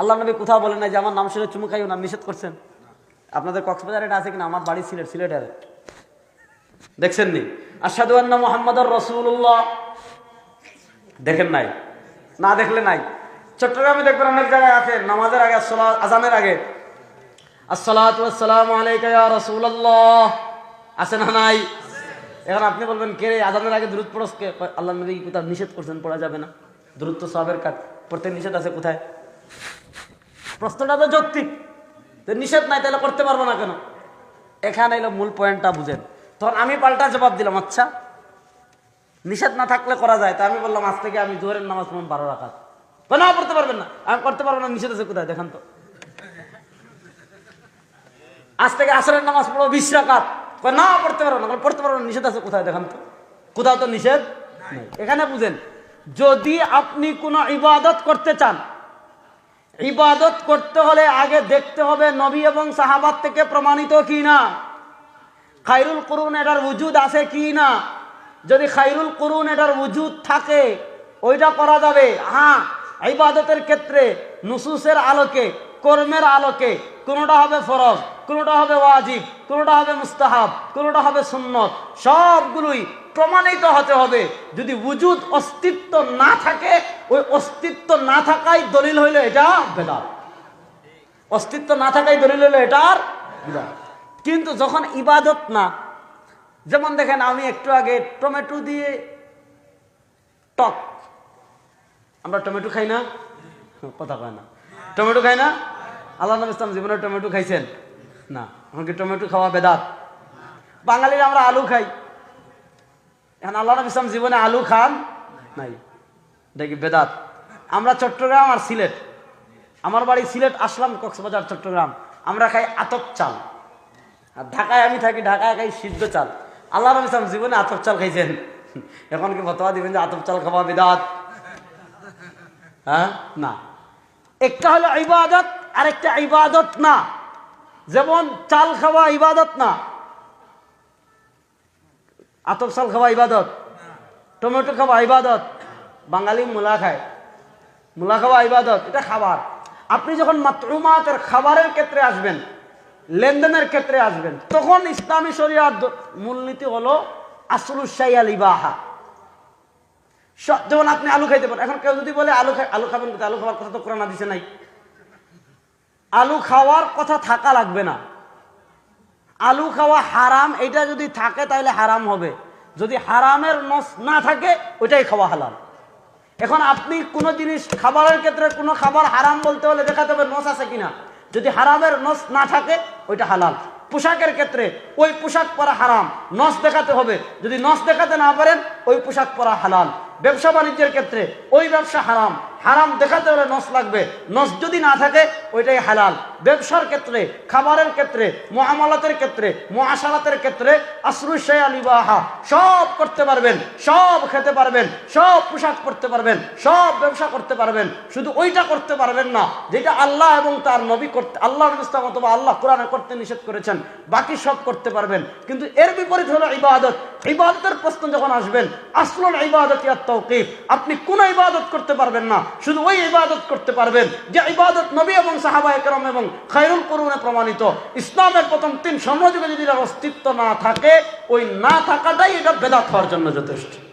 আল্লাহ নবী কোথাও বলেন না যে আমার নাম শুনে চুমু খাইও না নিষেধ করছেন। আপনাদের কক্সবাজার এটা আছে কিনা? আমার বাড়ি সিলেট সিলেটের। দেখছেন নি আসাদু মোহাম্মদ রসুল্লাহ দেখেন নাই? না দেখলে নাই? চট্টগ্রামে দেখবেন অনেক জায়গায় আছে নামাজের আগে আজানের আগে। আসসালাম আলাইকা রাসূলুল্লাহ। আছে না নাই? এখন আপনি বলবেন কে আজানের আগে দূরত পড়স কে? কয়, আল্লাহ নবী কোথাও নিষেধ করছেন পড়া যাবে না? দূরত্ব সবের কাজ। পড়তে নিষেধ আছে কোথায়? প্রশ্নটা তো যৌক্তিক। তো নিষেধ নাই তাহলে করতে পারব না কেন? এখানে এলো মূল পয়েন্টটা বুঝেন। তখন আমি পাল্টা জবাব দিলাম আচ্ছা। নিষেধ না থাকলে করা যায় তা আমি বললাম আজ থেকে আমি জোহরের নামাজ পড়লাম বারো রাখাত না পড়তে পারবেন না। আমি করতে পারব না নিষেধ আছে কোথায়? দেখান তো। আজ থেকে আসরের নামাজ পড়ব বিশ রাকাত। না পড়তে পারব না। পড়তে পারব না নিষেধ আছে কোথায়? দেখান তো। কোথাও তো নিষেধ নেই। এখানে বুঝেন যদি আপনি কোনো ইবাদত করতে চান ইবাদত করতে হলে আগে দেখতে হবে নবী এবং সাহাবাদ থেকে প্রমাণিত কি না? খাইরুল করুন এটার উজুদ আছে কি না? যদি খাইরুল করুন এটার উজুদ থাকে, ওইটা করা যাবে। হ্যাঁ ইবাদতের ক্ষেত্রে নুসুসের আলোকে, কর্মের আলোকে কোনোটা হবে ফরজ, কোনোটা হবে ওয়াজিব, কোনোটা হবে মুস্তাহাব, কোনোটা হবে সুন্নত, সবগুলোই প্রমাণিত হতে হবে। যদি উজুদ অস্তিত্ব না থাকে ওই অস্তিত্ব না থাকাই দলিল হইলে এটা বেদাত। অস্তিত্ব না থাকাই দলিল হইলে এটার কিন্তু যখন ইবাদত না, যেমন দেখেন আমি একটু আগে টমেটো দিয়ে টক। আমরা টমেটো খাই না? কথা কয় না। টমেটো খাই না? আল্লাহ নবী ইসলাম জীবনে টমেটো খাইছেন? না। এখন কি টমেটো খাওয়া বেদাত? বাঙালিরা আমরা আলু খাই। এখন আল্লাহ নবী ইসলাম জীবনে আলু খান নাই। দেখি বেদাত। আমরা চট্টগ্রাম আর সিলেট। আমার বাড়ি সিলেট, আসলাম কক্সবাজার, চট্টগ্রাম। আমরা খাই আতপ চাল। আর ঢাকায় আমি থাকি, ঢাকায় খাই সিদ্ধ চাল। আল্লাহ নবী ইসলাম জীবনে আতপ চাল খাইছেন। এখন কি ফতোয়া দিবেন যে আতপ চাল খাওয়া বেদাত? হ্যাঁ? না। একটা হলো ইবাদত আর একটা ইবাদত না। যেমন চাল খাওয়া ইবাদত না। আতপ চাল খাওয়া ইবাদত। টমেটো খাওয়া ইবাদত। বাঙালি মূলা খায়। মূলা খাওয়া ইবাদত, এটা খাবার। আপনি যখন মাতরুমাতের খাবারের ক্ষেত্রে আসবেন, লেনদেনের ক্ষেত্রে আসবেন, তখন ইসলামী শরিয়ার মূলনীতি হলো আসলুসাই আল ইবাহা যেমন আপনি আলু খাইতে পারেন। এখন কেউ যদি বলে আলু আলু খাবেন? আলু খাওয়ার কথা তো কোরআন দিছে নাই। আলু খাওয়ার কথা থাকা লাগবে না। আলু খাওয়া হারাম এটা যদি থাকে তাহলে হারাম হবে। যদি হারামের নস না থাকে, ওইটাই খাওয়া হালাল। এখন আপনি কোনো জিনিস, খাবারের ক্ষেত্রে কোনো খাবার হারাম বলতে হলে দেখাতে হবে নস আছে কিনা। যদি হারামের নস না থাকে, ওইটা হালাল। পোশাকের ক্ষেত্রে ওই পোশাক পরা হারাম, নস দেখাতে হবে। যদি নস দেখাতে না পারেন, ওই পোশাক পরা হালাল। ব্যবসা বাণিজ্যের ক্ষেত্রে ওই ব্যবসা হারাম। হারাম দেখাতে হলে নস লাগবে। নস যদি না থাকে, ওইটাই হালাল। ব্যবসার ক্ষেত্রে, খাবারের ক্ষেত্রে, মহামালাতের ক্ষেত্রে, মহাসালাতের ক্ষেত্রে আশ্রুশাই আলিবাহা সব করতে পারবেন, সব খেতে পারবেন, সব পোশাক পরতে পারবেন, সব ব্যবসা করতে পারবেন। শুধু ওইটা করতে পারবেন না, যেটা আল্লাহ এবং তার নবী করতে আল্লাহ ইসলাম অথবা আল্লাহ কোরআনে করতে নিষেধ করেছেন, বাকি সব করতে পারবেন। কিন্তু এর বিপরীত হলো ইবাদত। ইবাদতের প্রশ্ন যখন আসবেন, আসল ইবাদত ইয়াত তৌকিফ আপনি কোন ইবাদত করতে পারবেন না। শুধু ওই ইবাদত করতে পারবেন যে ইবাদত নবী এবং সাহাবা একরম এবং খায়রুল করুনে প্রমাণিত। ইসলামের প্রথম তিন সমযোগে যদি অস্তিত্ব না থাকে, ওই না থাকাটাই এটা বেদাত হওয়ার জন্য যথেষ্ট।